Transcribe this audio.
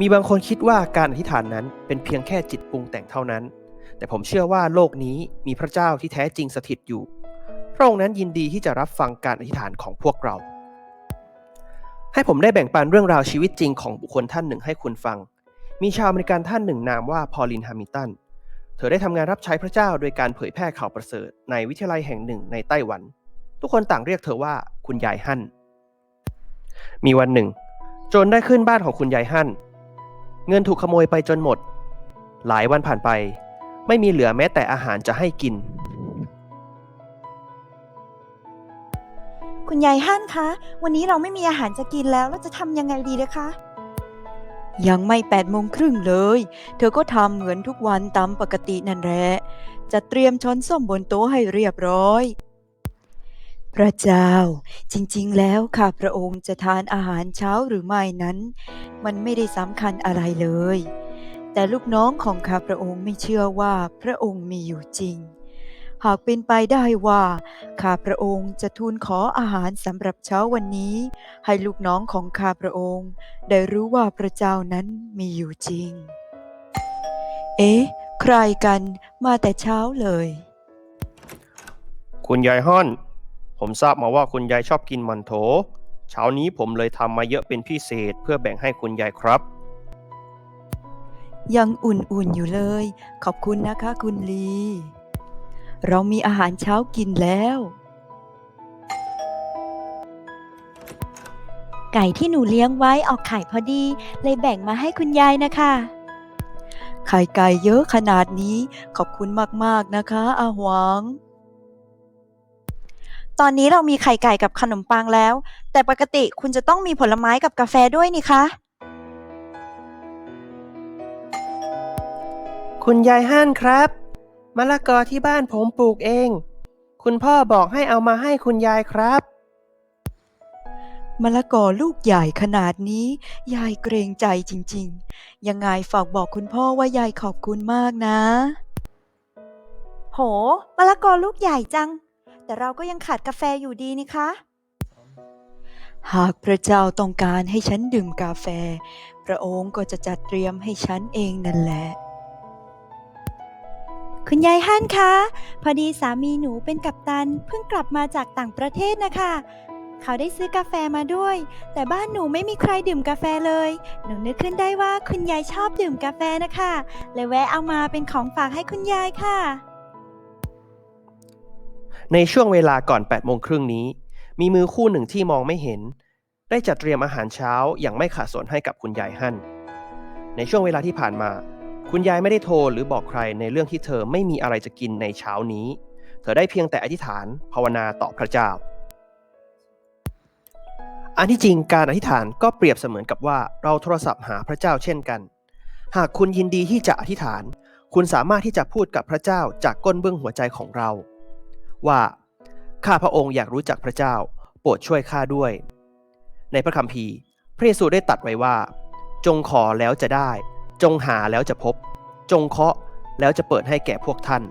มีบางคนคิดว่าการอธิษฐานนั้นเป็นเพียงแค่จิตปรุงแต่งเท่านั้น แต่ผมเชื่อว่าโลกนี้มีพระเจ้าที่แท้จริงสถิตอยู่ พระองค์นั้นยินดีที่จะรับฟังการอธิษฐานของพวกเรา ให้ผมได้แบ่งปันเรื่องราวชีวิตจริงของบุคคลท่านหนึ่งให้คุณฟัง มีชาวอเมริกันท่านหนึ่งนามว่าพอลินฮามิลตัน เธอได้ทำงานรับใช้พระเจ้าโดยการเผยแพร่ข่าวประเสริฐในวิทยาลัยแห่งหนึ่งในไต้หวัน ทุกคนต่างเรียกเธอว่าคุณยายฮั่น มีวันหนึ่ง โจรได้ขึ้นบ้านของคุณยายฮั่น เงินถูกขโมยไปจนหมด หลายวันผ่านไป ไม่มีเหลือแม้แต่อาหารจะให้กิน คุณยายฮั่นคะ วันนี้เราไม่มีอาหารจะกินแล้วเราจะทำยังไงดีเลยคะ ยังไม่แปดโมงครึ่งเลย เธอก็ทำเหมือนทุกวันตามปกตินั่นแหละ จะเตรียมช้อนส้อมบนโต๊ะให้เรียบร้อย พระเจ้า จริงๆ แล้วข้าพระองค์จะทานอาหารเช้าหรือไม่นั้น มันไม่ได้สำคัญอะไรเลย แต่ลูกน้องของข้าพระองค์ไม่เชื่อว่าพระองค์มีอยู่จริง หากเป็นไปได้ว่าข้าพระองค์จะทูลขออาหารสำหรับเช้าวันนี้ ให้ลูกน้องของข้าพระองค์ ได้รู้ว่าพระเจ้านั้นมีอยู่จริง เอ๊ะ ใครกันมาแต่เช้าเลย คุณยายฮั่น ผมทราบมาว่าคุณยายชอบกินมันโถ เช้านี้ผมเลยทำมาเยอะเป็นพิเศษเพื่อแบ่งให้คุณยายครับ ยังอุ่นๆอยู่เลย ขอบคุณนะคะคุณลี เรามีอาหารเช้ากินแล้ว ไก่ที่หนูเลี้ยงไว้ออกไข่พอดี เลยแบ่งมาให้คุณยายนะคะ ไข่ไก่เยอะขนาดนี้ ขอบคุณมากๆนะคะอาหวัง ตอนนี้เรามีไข่ไก่กับขนมปังแล้ว แต่ปกติคุณจะต้องมีผลไม้กับกาแฟด้วยนี่คะ คุณยายฮั่นครับมะละกอที่บ้านผมปลูกเอง คุณพ่อบอกให้เอามาให้คุณยายครับ มะละกอลูกใหญ่ขนาดนี้ ยายเกรงใจจริงๆ ยังไงฝากบอกคุณพ่อว่ายายขอบคุณมากนะ โหมะละกอลูกใหญ่จัง แต่เราก็ยังขาดกาแฟอยู่ดีนี่คะ หากพระเจ้าต้องการให้ฉันดื่มกาแฟ พระองค์ก็จะจัดเตรียมให้ฉันเองนั่นแหละ คุณยายฮั่นคะ พอดีสามีหนูเป็นกัปตันเพิ่งกลับมาจากต่างประเทศนะคะ เขาได้ซื้อกาแฟมาด้วย แต่บ้านหนูไม่มีใครดื่มกาแฟเลย หนูนึกขึ้นได้ว่าคุณยายชอบดื่มกาแฟนะคะเลยแวะเอามาเป็นของฝากให้คุณยายค่ะ ในช่วงเวลาก่อน8โมงครึ่งนี้ มีมือคู่หนึ่งที่มองไม่เห็น ได้จัดเตรียมอาหารเช้าอย่างไม่ขาดสนให้กับคุณยายฮั่น ในช่วงเวลาที่ผ่านมา คุณยายไม่ได้โทรหรือบอกใครในเรื่องที่เธอไม่มีอะไรจะกินในเช้านี้ เธอได้เพียงแต่อธิษฐานภาวนาต่อพระเจ้า อันที่จริงการอธิษฐานก็เปรียบเสมือนกับว่าเราโทรศัพท์หาพระเจ้าเช่นกัน หากคุณยินดีที่จะอธิษฐาน คุณสามารถที่จะพูดกับพระเจ้าจากก้นเบื้องหัวใจของเรา ว่า ข้าพระองค์อยากรู้จักพระเจ้า โปรดช่วยข้าด้วย ในพระคัมภีร์ พระเยซูได้ตัดไว้ว่า จงขอแล้วจะได้ จงหาแล้วจะพบ จงเคาะแล้วจะเปิดให้แก่พวกท่าน